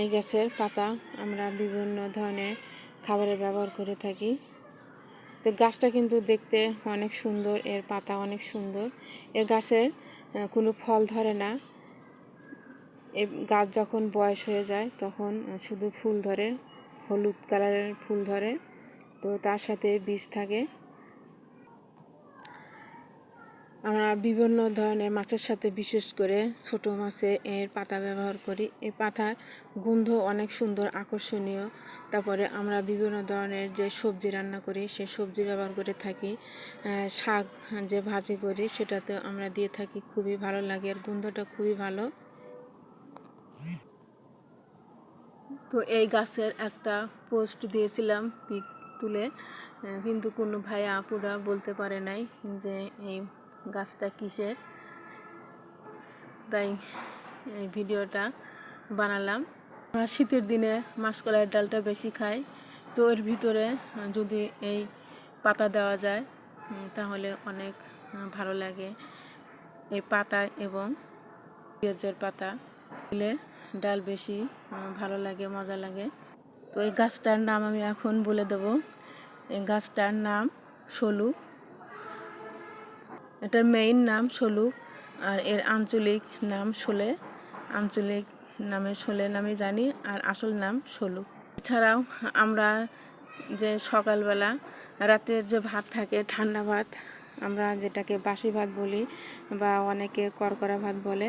এই গাছের পাতা আমরা বিভিন্ন ধরনের খাবারে ব্যবহার করে থাকি। তো গাছটা কিন্তু দেখতে অনেক সুন্দর, এর পাতা অনেক সুন্দর। এ গাছের কোনো ফল ধরে না। এ গাছ যখন বয়স হয়ে যায়, তখন শুধু ফুল ধরে, হলুদ কালারের ফুল ধরে। তো তার সাথে বীজ থাকে। আমরা বিভিন্ন ধরনের মাছের সাথে বিশেষ করে ছোট মাছে এর পাতা ব্যবহার করি। এই পাতার গন্ধ অনেক সুন্দর, আকর্ষণীয়। তারপরে আমরা বিভিন্ন ধরনের যে সবজি রান্না করি, সেই সবজি ব্যবহার করে থাকি। শাক যে ভাজি করি সেটাতে আমরা দিয়ে থাকি। খুবই ভালো লাগে আর গন্ধটা খুবই ভালো। তো এই গাছের একটা পোস্ট দিয়েছিলাম তুলে। কিন্তু কোনো ভাই আপুরা বলতে পারে নাই যে এই গাছটা কিসের? তাই এই ভিডিওটা বানালাম। আমরা শীতের দিনে মাসকলাইয়ের ডালটা বেশি খাই, তো এর ভিতরে যদি এই পাতা দেওয়া যায় তাহলে অনেক ভালো লাগে। এই পাতা এবং পেঁয়াজের পাতা দিলে ডাল বেশি ভালো লাগে, মজা লাগে। তো এই গাছটার নাম আমি এখন বলে দেব। এই গাছটার নাম সলু। এটার মেইন নাম সলুক আর এর আঞ্চলিক নাম শোলে আঞ্চলিক নামে শোলে নামে জানি আর আসল নাম সলুক এছাড়াও আমরা যে সকালবেলা রাতের যে ভাত থাকে, ঠান্ডা ভাত, আমরা যেটাকে বাসি ভাত বলি বা অনেকে করকরা ভাত বলে,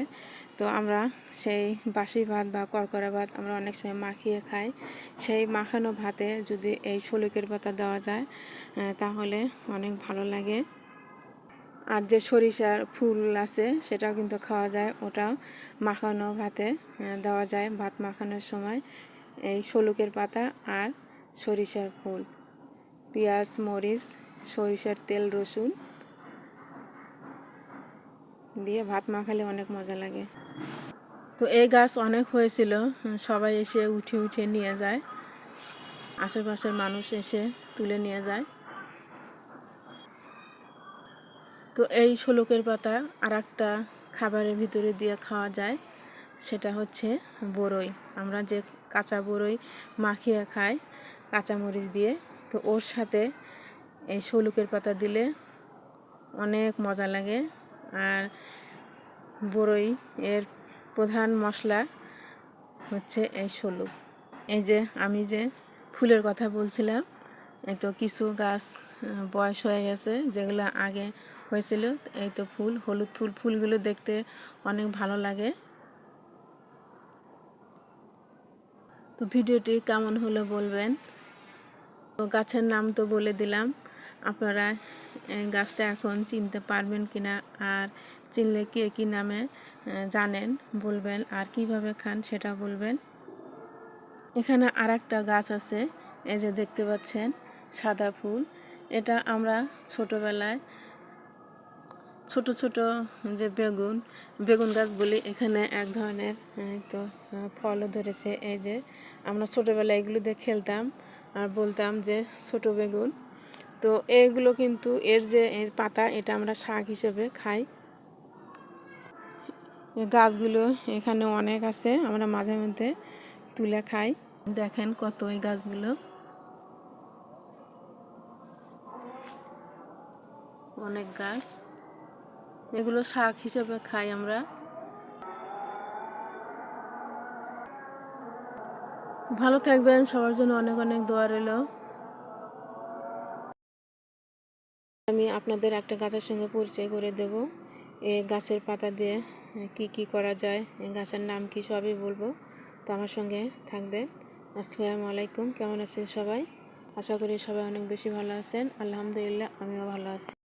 তো আমরা সেই বাসি ভাত বা করকরা ভাত আমরা অনেক সময় মাখিয়ে খাই। সেই মাখানো ভাতে যদি এই শলুকের পাতা দেওয়া যায় তাহলে অনেক ভালো লাগে। আর যে সরিষার ফুল আছে, সেটাও কিন্তু খাওয়া যায়। ওটাও মাখানো ভাতে দেওয়া যায় ভাত মাখানোর সময়। এই শলুকের পাতা আর সরিষার ফুল। পেঁয়াজ, মরিচ, সরিষার তেল, রসুন দিয়ে ভাত মাখালে অনেক মজা লাগে। তো এই গাছ অনেক হয়েছিল, সবাই এসে উঠে উঠে নিয়ে যায়। আশেপাশের মানুষ এসে তুলে নিয়ে যায়। তো এই শোলকের পাতা আর একটা খাবারের ভিতরে দিয়ে খাওয়া যায়, সেটা হচ্ছে বড়ই আমরা যে কাঁচা বড়ই মাখিয়ে খাই কাঁচামরিচ দিয়ে, তো ওর সাথে এই শোলকের পাতা দিলে অনেক মজা লাগে। আর বড়ই এর প্রধান মশলা হচ্ছে এই শলুক। এই যে আমি যে ফুলের কথা বলছিলাম তো কিছু গাছ বয়স হয়ে গেছে, যেগুলো আগে হয়েছিল। এই তো ফুল, হলুদ ফুল, ফুলগুলো দেখতে অনেক ভালো লাগে। তো ভিডিওটি কেমন হলো বলবেন? তো গাছের নাম তো বলে দিলাম। আপনারা গাছটা এখন চিনতে পারবেন কিনা আর চিনলে কে কী নামে জানেন, বলবেন। আর কীভাবে খান সেটা বলবেন। এখানে আর একটা গাছ আছে, এই যে দেখতে পাচ্ছেন, সাদা ফুল। এটা আমরা ছোটোবেলায় ছোট ছোট যে বেগুন বেগুন গাছ বলি, এখানে এক ধরনের তো ফলও ধরেছে। এই যে, আমরা ছোটোবেলায় এগুলো দিয়ে খেলতাম আর বলতাম যে ছোট বেগুন। তো এইগুলো কিন্তু এর যে, এর পাতা, এটা আমরা শাক হিসেবে খাই। গাছগুলো এখানে অনেক আছে, আমরা মাঝে মধ্যে তুলে খাই। দেখেন কত এই গাছগুলো। অনেক গাছ। এগুলো শাক হিসেবে খাই আমরা। ভালো থাকবেন, সবার জন্য অনেক অনেক দোয়া রইল। আমি আপনাদের একটা গাছের সঙ্গে পরিচয় করে দেব। এই গাছের পাতা দিয়ে কি কি করা যায় গাছের নাম কি সবই বলব। তো আমার সঙ্গে থাকবেন। আসসালামু আলাইকুম, কেমন আছেন সবাই? আশা করি সবাই অনেক বেশি ভালো আছেন। আলহামদুলিল্লাহ, আমিও ভালো আছি।